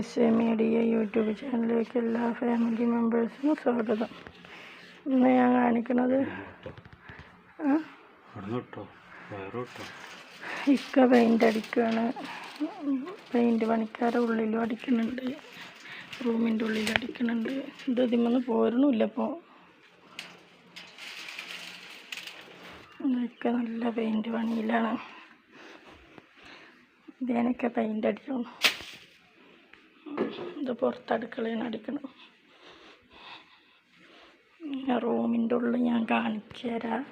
S A media YouTube ചാനലിലേക്ക് എല്ലാ family മെമ്പേഴ്സിനും സ്വാഗതം. ഇന്ന് ഞാൻ കാണിക്കുന്നത് ഇക്ക പെയിന്റ് അടിക്കുകയാണ് പെയിന്റ് പണിക്കാരെ ഉള്ളിലും അടിക്കുന്നുണ്ട്. റൂമിന്റെ ഉള്ളിൽ അടിക്കുന്നുണ്ട്. ഇത് ഇതിമൊന്ന് പോരണമില്ല ഇപ്പോൾ ഇതൊക്കെ നല്ല പെയിന്റ് പണിയിലാണ്. ഇതേനൊക്കെ പെയിന്റ് അടിക്കണം ഇത് പുറത്തടുക്കളയാണ് അടിക്കണം. റൂമിന്റെ ഉള്ളിൽ ഞാൻ കാണിച്ചു തരാം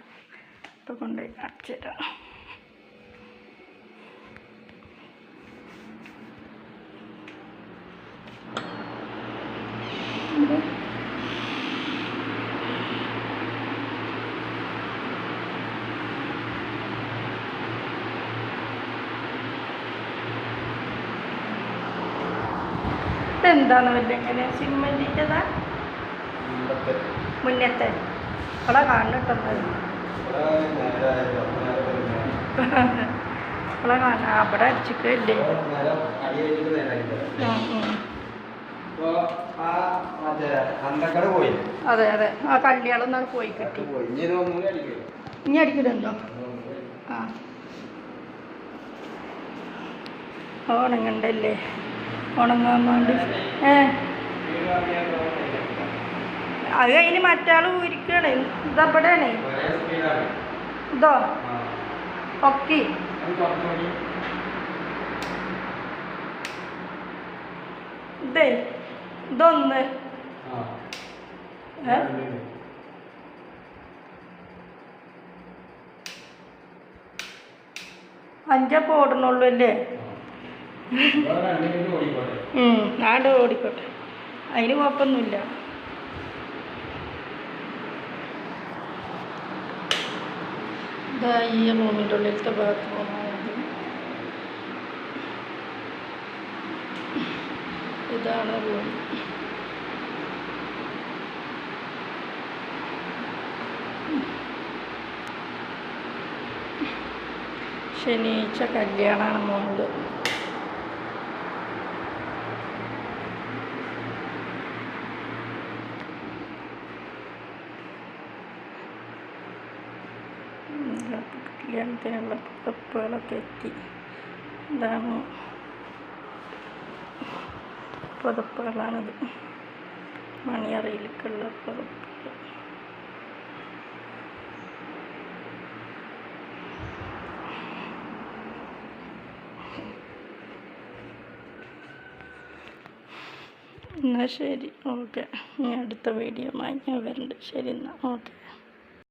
ഇപ്പം കൊണ്ടുപോയി കാണിച്ചു തരാം ഇതെന്താന്ന് വല്ല എങ്ങനെ സിമ്മന്റിന്റെതാ മുന്നത്തെ. അവിടെ കാണുന്നുണ്ടോ അവിടെ കാണാം അവിടെ അടിച്ചിട്ടില്ലേ? അതെ അതെ. ആ കല്യാണം പോയി. കിട്ടി ഇനി അടിക്കണ്ടോ ആ. ഉണങ്ങണ്ടല്ലേ ഉണങ്ങാൻ വേണ്ടി ഏ. അത് കഴിഞ്ഞ് മറ്റാൾ ഊരിക്കണേ. സ്പീഡാണ് ഇതോ. തുറന്നു ഇതേ. ഇതൊന്ന്. അഞ്ചപ്പോ പോടണുള്ളൂ അല്ലേ? ആണ്ട് ഓടിക്കോട്ടെ. അതിന് കുഴപ്പമൊന്നുമില്ല. ഇതാ ഈ റൂമിന്റെ ഉള്ളിലത്തെ ബാത്റൂമാണത് ഇതാണ് റൂം ശനിയാഴ്ച കല്യാണമാണ് മോൾ കല്യാണത്തിനുള്ള പുതപ്പുകളൊക്കെ എത്തി. ഇതാണ് പുതപ്പുകളാണിത്. മണിയറയിലേക്കുള്ള പുതപ്പുകൾ. എന്നാൽ ശരി. ഓക്കെ. ഇനി അടുത്ത വീഡിയോ ഞാൻ വരുന്നുണ്ട് ശരി എന്നാൽ ഓക്കെ.